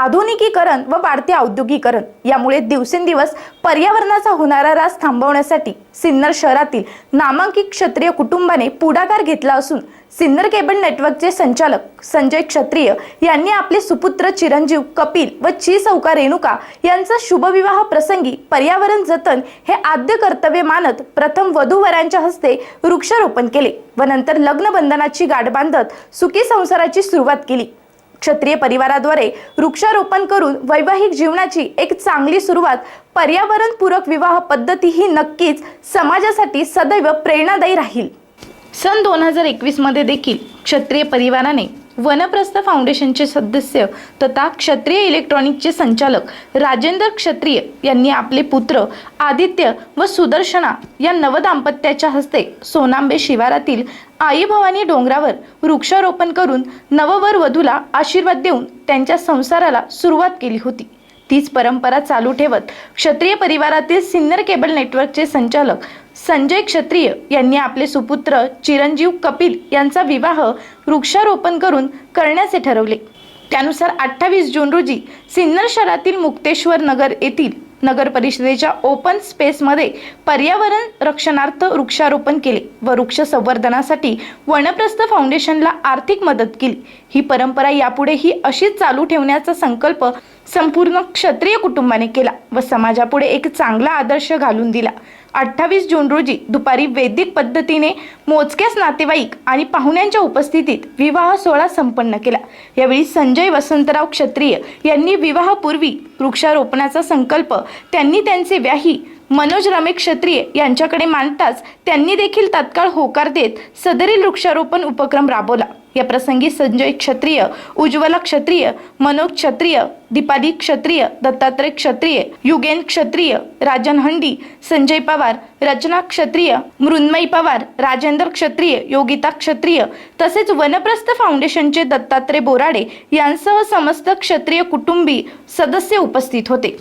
आधुनिकीकरण व वाढते औद्योगिकरण यामुळे दिवसेंदिवस पर्यावरणाचा होणारा रास थांबवण्यासाठी सिन्नर शहरातील नामांकित क्षत्रिय कुटुंबाने पुढाकार घेतला असून सिन्नर केबल नेटवर्कचे संचालक संजय क्षत्रिय यांनी आपले सुपुत्र चिरंजीव कपिल व ची सौका रेणुका यांचा शुभविवाह प्रसंगी पर्यावरण जतन हे आद्य कर्तव्य मानत प्रथम वधूवरांच्या हस्ते वृक्षारोपण केले व नंतर लग्नबंधनाची गाठ बांधत सुखी संसाराची सुरुवात केली. क्षत्रिय परिवाराद्वारे वृक्षारोपण करून वैवाहिक जीवनाची एक चांगली सुरुवात पर्यावरणपूरक विवाह पद्धती ही नक्कीच समाजासाठी सदैव प्रेरणादायी राहील. सन दोन हजार एकवीसमध्ये देखील क्षत्रिय परिवाराने वनप्रस्थ फाउंडेशनचे सदस्य तथा क्षत्रिय इलेक्ट्रॉनिकचे संचालक राजेंद्र क्षत्रिय यांनी आपले पुत्र आदित्य व सुदर्शना या नवदाम्पत्याच्या हस्ते सोनांबे शिवारातील आई भवानी डोंगरावर वृक्षारोपण करून नववर वधूला आशीर्वाद देऊन त्यांच्या संसाराला सुरुवात केली होती. तीच परंपरा चालू ठेवत क्षत्रिय परिवारातील सिन्नर केबल नेटवर्कचे संचालक संजय क्षत्रिय यांनी आपले सुपुत्र चिरंजीव कपिल यांचा विवाह वृक्षारोपण करून करण्याचे ठरवले. त्यानुसार अठ्ठावीस जून रोजी सिन्नर शहरातील मुक्तेश्वर नगर येथील नगर परिषदेच्या ओपन स्पेसमध्ये पर्यावरण रक्षणार्थ वृक्षारोपण केले. वृक्ष संवर्धनासाठी वनप्रस्थ फाउंडेशनला आर्थिक मदत केली. ही परंपरा यापुढेही अशीच चालू ठेवण्याचा संकल्प संपूर्ण क्षत्रिय कुटुंबाने केला व समाजापुढे एक चांगला आदर्श घालून दिला. अठ्ठावीस जून रोजी दुपारी वैदिक पद्धतीने मोजक्याच नातेवाईक आणि पाहुण्यांच्या उपस्थितीत विवाह सोहळा संपन्न केला. यावेळी संजय वसंतराव क्षत्रिय यांनी विवाहापूर्वी वृक्षारोपणाचा संकल्प त्यांनी त्यांचे व्याही मनोज रमे क्षत्रिय यांच्याकडे मानताच त्यांनी देखील तात्काळ होकार देत सदरील वृक्षारोपण उपक्रम राबवला. या प्रसंगी संजय क्षत्रिय उज्ज्वला क्षत्रिय मनोज क्षत्रिय दीपाली क्षत्रिय दत्तात्रय क्षत्रिय युगेन क्षत्रिय राजन हंडी संजय पवार रचना क्षत्रिय मृन्मयी पवार राजेंद्र क्षत्रिय योगिता क्षत्रिय तसेच वनप्रस्थ फाउंडेशनचे दत्तात्रय बोराडे यांसह समस्त क्षत्रिय कुटुंबी सदस्य उपस्थित होते.